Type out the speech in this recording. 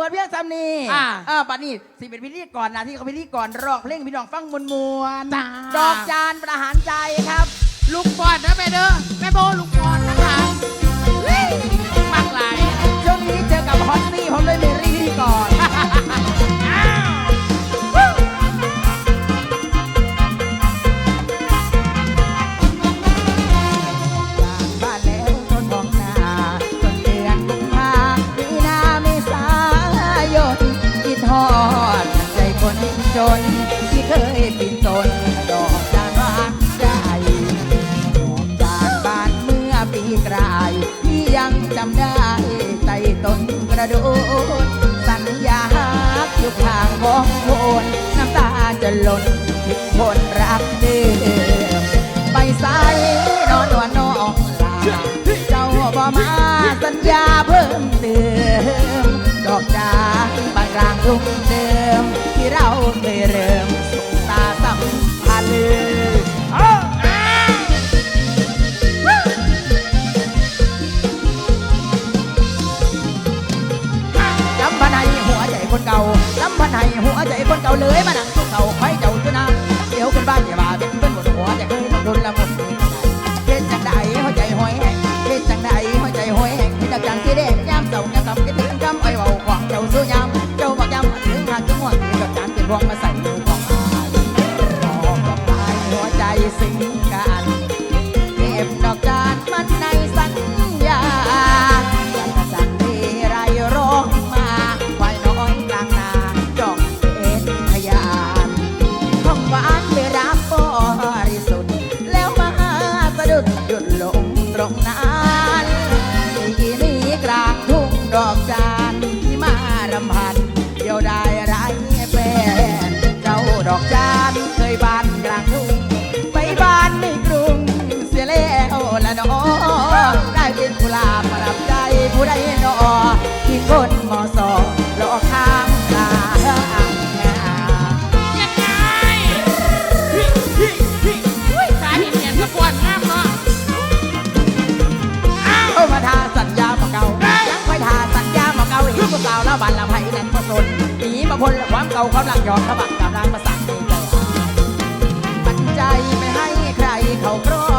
เวิร์ดเพียงซ้ำนี่อ่าอ่าปัดนี้สิเป็นพิธีกรนะที่เขาพิธีกรร้องเพลงให้พี่น้องฟังมวลมวลๆจ้า ดอกจานประหารใจครับลูกบอลนะแม่เด้อแม่โบลูกบอลนะคะ นที่เคยปีนตนดอกจานรักใจดอกจานบานเมื่อปีกลายที่ยังจำได้ใจต้นกระโดดสัญญาอยู่ข้างวงโคนน้ำตาจะหล่นคิดคนรักเดิมไปใส่นอนวันน้องลาเจ้าบ่มาสัญญาเพิ่มเติมดอกจานบางกลางทุ่งเดิม เคยเริ่มสุขตาสัมพันธ์ จำพันให้หัวใจคนเก่าจำพันให้หัวใจคนเก่าเลยมานัง วงมาใส่มือของอายรอกับอายหัวใจสิงกันาวแล้วบันละไผ่นั้นมาสนหนีมาพ้นความเก่าความหลังยอมขบักกำลังมาสั่งในใจปันใจไม่ให้ใครเขาโกร